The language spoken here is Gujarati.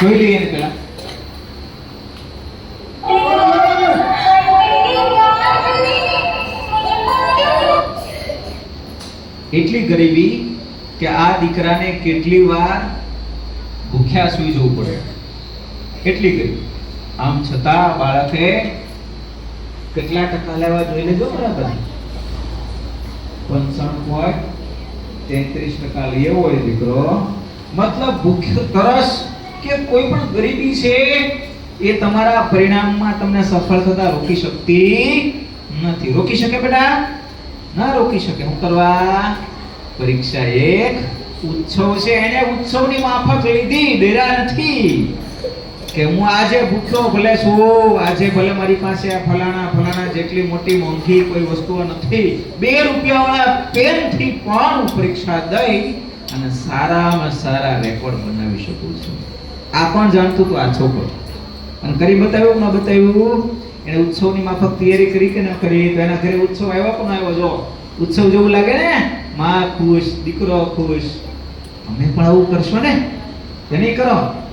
જોઈ લઈએ ને પેલા એટલી ગરીબી કે આ દીકરાને કેટલી વાર ભૂખ્યા સુઈ જવું પડે. એટલી ગરીબી. આમ છતાં બાળકે કેટલા ટકા લેવા જોઈ લેજો બરાબર. પંચાણું પોઈન્ટ તેત્રીસ ટકા લેવો હોય દીકરો, મતલબ ભૂખ્યો તરસ કે કોઈ પણ ગરીબી છે, એ તમારા પરિણામમાં તમને સફળ થતા રોકી શકતી નથી. રોકી શકે બેટા? ના રોકી શકે. હું કરવા? પરીક્ષા એક ઉત્સવ છે. એને ઉત્સવની માફક લીધી. ડેરા નથી. કે હું આજે ભૂખ્યો ભલે છું. આજે ભલે મારી પાસે આ ફલાણા ફલાણા જેટલી મોટી મોંઘી કોઈ વસ્તુઓ નથી. બે રૂપિયાવાળા પેનથી પણ હું પરીક્ષા દઈ અને સારામાં સારા રેકોર્ડ બનાવી શકું છું. આ પણ જાણતું હતું આ છોકરો. અને કરી બતાવ્યું ન બતાવ્યું? એને ઉત્સવની માફક તૈયારી કરી કે ન કરી? તો એના ઘરે ઉત્સવ આવ્યો પણ આવ્યો? જો, ઉત્સવ જેવું લાગે ને? માં ખુશ, દીકરો ખુશ. અમે પણ આવું કરશો ને? નહીં કરો?